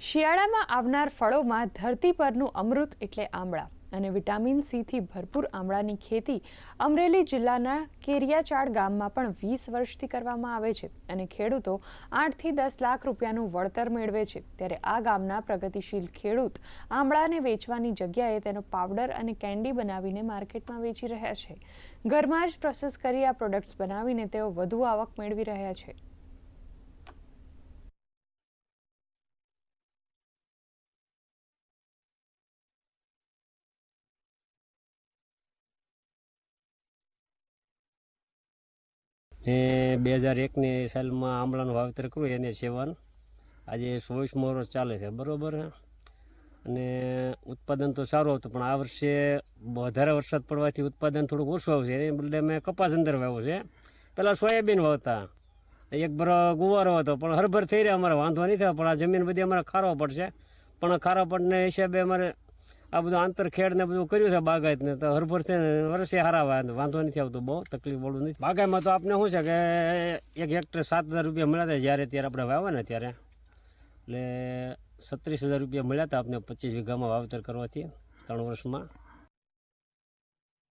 શિયાળામાં આવનાર ફળોમાં ધરતી પરનું અમૃત એટલે આમળા અને વિટામિન સીથી ભરપૂર આમળાની ખેતી અમરેલી જિલ્લાના કેરિયાચાડ ગામમાં પણ વીસ વર્ષથી કરવામાં આવે છે અને ખેડૂતો આઠથી દસ લાખ રૂપિયાનું વળતર મેળવે છે. ત્યારે આ ગામના પ્રગતિશીલ ખેડૂત આમળાને વેચવાની જગ્યાએ તેનો પાવડર અને કેન્ડી બનાવીને માર્કેટમાં વેચી રહ્યા છે. ઘરમાં જ પ્રોસેસ કરી આ પ્રોડક્ટ્સ બનાવીને તેઓ વધુ આવક મેળવી રહ્યા છે. ને બે હજાર એકની સાલમાં આંબળાનું વાવેતર કર્યું એને સેવન. આજે ચોવીસમો વર્ષ ચાલે છે, બરાબર અને ઉત્પાદન તો સારું હતું પણ આ વર્ષે વધારે વરસાદ પડવાથી ઉત્પાદન થોડુંક ઓછું આવશે. એને બદલે મેં કપાસ અંદર વાવ્યો છે. પહેલાં સોયાબીન વાવતા. એક બરો ગુવારો હતો, પણ હરભર થઈ રહ્યા, અમારે વાંધો નહીં થયો, પણ આ જમીન બધી અમારે ખારો પડશે. પણ ખારો પડને હિસાબે અમારે આ બધું આંતરખેડ ને બધું કર્યું છે બાગાયત ને, તો હરભર છે ને વર્ષે હારા વાય વાંધો નથી આવતો બહુ, તકલીફ વાળું નથી. બાગાયમાં તો આપણે શું છે કે એક હેક્ટર સાત હજાર રૂપિયા મળ્યા હતા જ્યારે ત્યારે આપણે વાવ્યા ને ત્યારે. એટલે છત્રીસ હજાર રૂપિયા મળ્યા હતા આપણે પચીસ વીઘામાં વાવેતર કરવાથી ત્રણ વર્ષમાં.